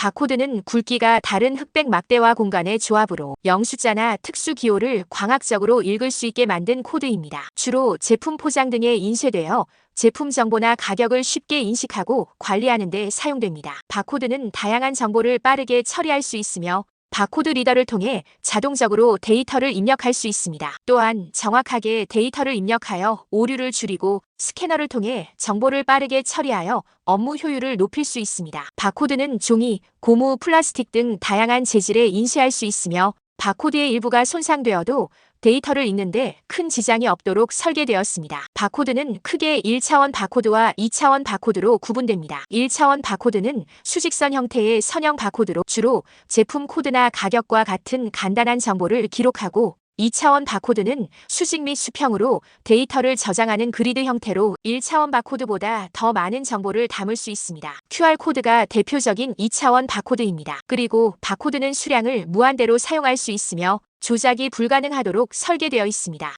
바코드는 굵기가 다른 흑백 막대와 공간의 조합으로 영숫자나 특수 기호를 광학적으로 읽을 수 있게 만든 코드입니다. 주로 제품 포장 등에 인쇄되어 제품 정보나 가격을 쉽게 인식하고 관리하는 데 사용됩니다. 바코드는 다양한 정보를 빠르게 처리할 수 있으며 바코드 리더를 통해 자동적으로 데이터를 입력할 수 있습니다. 또한 정확하게 데이터를 입력하여 오류를 줄이고 스캐너를 통해 정보를 빠르게 처리하여 업무 효율을 높일 수 있습니다. 바코드는 종이, 고무, 플라스틱 등 다양한 재질에 인쇄할 수 있으며 바코드의 일부가 손상되어도 데이터를 읽는데 큰 지장이 없도록 설계되었습니다. 바코드는 크게 1차원 바코드와 2차원 바코드로 구분됩니다. 1차원 바코드는 수직선 형태의 선형 바코드로 주로 제품 코드나 가격과 같은 간단한 정보를 기록하고 2차원 바코드는 수직 및 수평으로 데이터를 저장하는 그리드 형태로 1차원 바코드보다 더 많은 정보를 담을 수 있습니다. QR코드가 대표적인 2차원 바코드입니다. 그리고 바코드는 수량을 무한대로 사용할 수 있으며 조작이 불가능하도록 설계되어 있습니다.